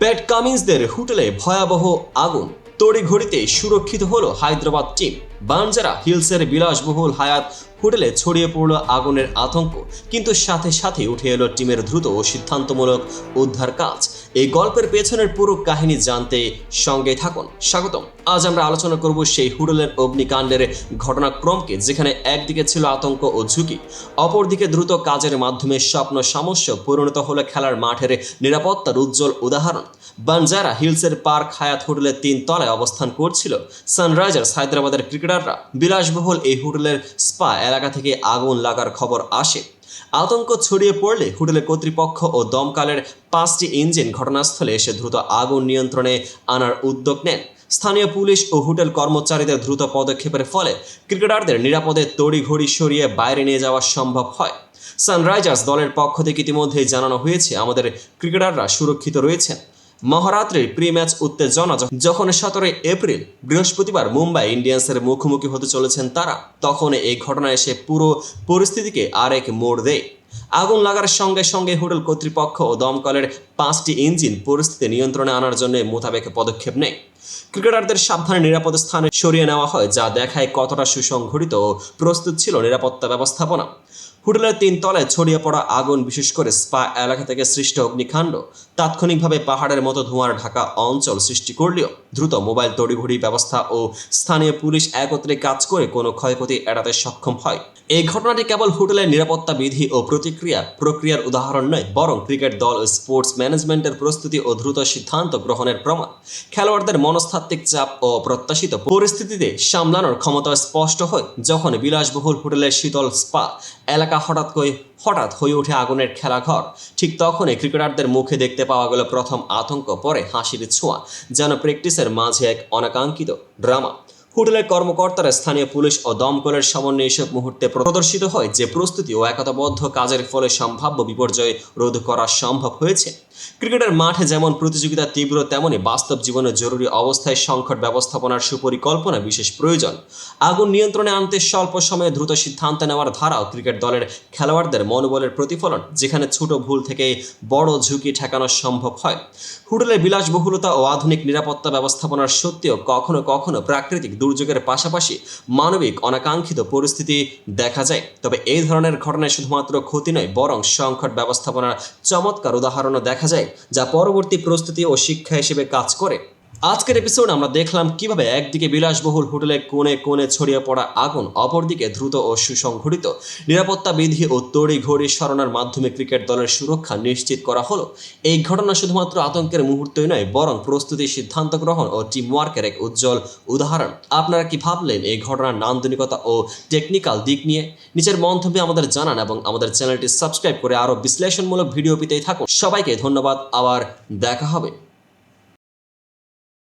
প্যাট কামিন্সদের হোটেলে ভয়াবহ আগুন। তড়িঘড়িতে সুরক্ষিত হল হায়দ্রাবাদ টিম। বানজারা হিলসের বিলাসবহুল হায়াত হোটেলে ছড়িয়ে পড়ল আগুনের আতঙ্ক, কিন্তু সাথে সাথে উঠে এলো টিমের দ্রুত ও সিদ্ধান্তমূলক উদ্ধার কাজ। এই গল্পের পেছনের পুরো কাহিনী জানতে সঙ্গে থাকুন। স্বাগতম। আজ আমরা আলোচনা করব সেই হোটেলের অগ্নিকাণ্ডের ঘটনাক্রমকে, যেখানে একদিকে ছিল আতঙ্ক ও ঝুঁকি, অপরদিকে দ্রুত কাজের মাধ্যমে স্বপ্ন সামস্য পরিণত হলো খেলার মাঠের নিরাপত্তার উজ্জ্বল উদাহরণ। বানজারা হিলসের পার্ক হায়াত হোটেলের তিন তলায় অবস্থান করছিল। সানরাইজার্স হায়দ্রাবাদের ক্রিকেটাররা বিলাসবহুল এই হোটেলের স্পা এলাকা থেকে আগুন লাগার খবর আসে। আতঙ্ক ছড়িয়ে পড়লে হোটেলের কর্তৃপক্ষ ও দমকালের পাঁচটি ইঞ্জিন ঘটনাস্থলে এসে দ্রুত আগুন নিয়ন্ত্রণে আনার উদ্যোগ নেন। স্থানীয় পুলিশ ও হোটেল কর্মচারীদের দ্রুত পদক্ষেপের ফলে ক্রিকেটারদের নিরাপদে তড়িঘড়ি সরিয়ে বাইরে নিয়ে যাওয়া সম্ভব হয়। সানরাইজার্স দলের পক্ষ থেকে ইতিমধ্যেই জানানো হয়েছে, আমাদের ক্রিকেটাররা সুরক্ষিত রয়েছেন। মহারাত্রির প্রি ম্যাচ উত্তেজনা যখন সতেরোই এপ্রিল বৃহস্পতিবার মুম্বাই ইন্ডিয়ান্সের মুখোমুখি হতে চলেছেন তারা তখন এই ঘটনা এসে পুরো পরিস্থিতিকে আরেক মোড় দেয়। আগুন লাগার সঙ্গে সঙ্গে হোটেল কর্তৃপক্ষ ও দমকলের পাঁচটি ইঞ্জিন পরিস্থিতি নিয়ন্ত্রণে আনার জন্য মোতাবেক পদক্ষেপ নেয়। ক্রিকেটারদের সাবধানে নিরাপদ স্থানে সরিয়ে নেওয়া হয়, যা দেখায় কতটা সুসংগঠিত ও প্রস্তুত ছিল নিরাপত্তা ব্যবস্থাপনা। হোটেলের তিন তলায় ছড়িয়ে পড়া আগুন, বিশেষ করে স্পা এলাকা থেকে সৃষ্ট অগ্নিকাণ্ড, তাৎক্ষণিকভাবে পাহাড়ের মতো ধোঁয়ার ঢাকা অঞ্চল সৃষ্টি করলেও দ্রুত মোবাইল তড়িঘড়ি ব্যবস্থা ও স্থানীয় পুলিশ একত্রে কাজ করে কোনো ক্ষয়ক্ষতি এড়াতে সক্ষম হয়। এই ঘটনাটি কেবল হোটেলের নিরাপত্তা বিধি ও প্রতিক্রিয়া প্রক্রিয়ার উদাহরণ নয়, বরং ক্রিকেট দল ও স্পোর্টস ম্যানেজমেন্টের প্রস্তুতি ও দ্রুত সিদ্ধান্ত গ্রহণের প্রমাণ। খেলোয়াড়দের মনস্তাত্ত্বিক চাপ ও প্রত্যাশিত পরিস্থিতিতে সামলানোর ক্ষমতা স্পষ্ট হয়, যখন বিলাসবহুল হোটেলের শীতল স্পা এলাকা হঠাৎ করে হঠাৎ হয়ে ওঠে আগুনের খেলাঘর। ঠিক তখনই ক্রিকেটারদের মুখে দেখতে পাওয়া গেল প্রথম আতঙ্ক, পরে হাসির ছোঁয়া, যেন প্র্যাকটিসের মাঝে এক অনাকাঙ্ক্ষিত ড্রামা। হোটেলের কর্মকর্তারা, স্থানীয় পুলিশ ও দমকলের সমন্বয়ে এসব মুহূর্তে প্রদর্শিত হয় যে প্রস্তুতি ও একতাবদ্ধ কাজের ফলে সম্ভাব্য বিপর্যয় রোধ করা সম্ভব হয়েছে। ক্রিকেটের মাঠে যেমন প্রতিযোগিতা তীব্র, তেমনি বাস্তব জীবনে জরুরি অবস্থায় সংকট ব্যবস্থাপনার সুপরিকল্পনা বিশেষ প্রয়োজন। আগুন নিয়ন্ত্রণে আনতে স্বল্প সময়ে দ্রুত সিদ্ধান্ত নেওয়ার ধারাও ক্রিকেট দলের খেলোয়াড়দের মনোবলের প্রতিফলন, যেখানে ছোট ভুল থেকে বড় ঝুঁকি ঠেকানো সম্ভব হয়। হোটেলের বিলাসবহুলতা ও আধুনিক নিরাপত্তা ব্যবস্থাপনার সত্ত্বেও কখনো কখনো প্রাকৃতিক দুর্যোগের পাশাপাশি মানবিক অনাকাঙ্ক্ষিত পরিস্থিতি দেখা যায়। তবে এই ধরনের ঘটনায় শুধুমাত্র ক্ষতি নয়, বরং সংকট ব্যবস্থাপনার চমৎকার উদাহরণও দেখা যায় যা পরবর্তী প্রস্তুতি ও শিক্ষা হিসেবে কাজ করে। আজকের এপিসোড আমরা দেখলাম কীভাবে একদিকে বিলাসবহুল হোটেলে কোণে কোণে ছড়িয়ে পড়া আগুন, অপরদিকে দ্রুত ও সুসংগঠিত নিরাপত্তা বিধি ও তড়ি ঘড়ি সরানোর মাধ্যমে ক্রিকেট দলের সুরক্ষা নিশ্চিত করা হলো। এই ঘটনা শুধুমাত্র আতঙ্কের মুহূর্তই নয়, বরং প্রস্তুতি, সিদ্ধান্ত গ্রহণ ও টিম ওয়ার্কের এক উজ্জ্বল উদাহরণ। আপনারা কি ভাবলেন এই ঘটনার নান্দনিকতা ও টেকনিক্যাল দিক নিয়ে? নিচের মন্তব্যে আমাদের জানান এবং আমাদের চ্যানেলটি সাবস্ক্রাইব করে আরও বিশ্লেষণমূলক ভিডিও পেতেই থাকুন। সবাইকে ধন্যবাদ, আবার দেখা হবে।